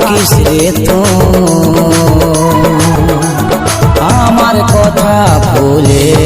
কিসরে তো আমার কথা ভুলে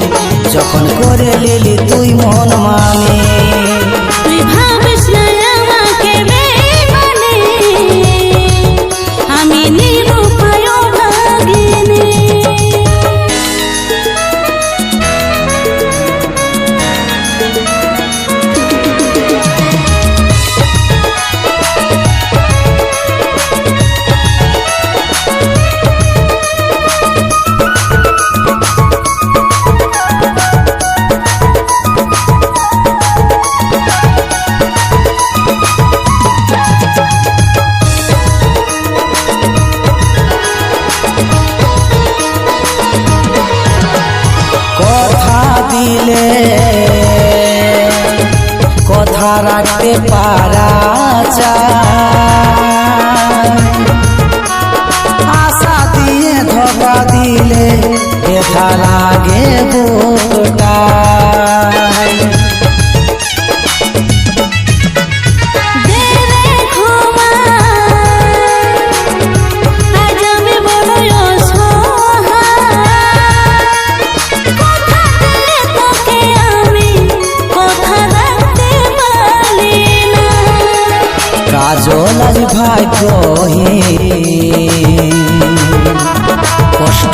যখন করে লিলি তুই মন মানে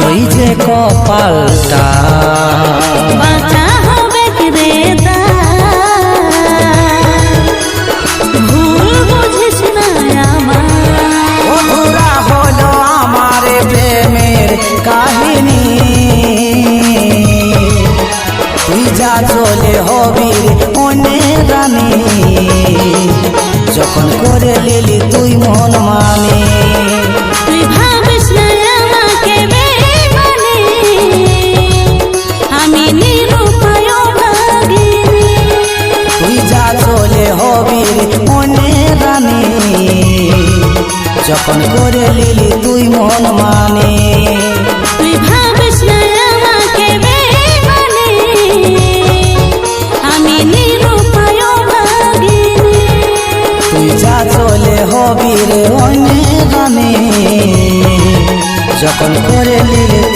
ওই যে কপালটা। কবির অনে গানে। যখন করে নিলে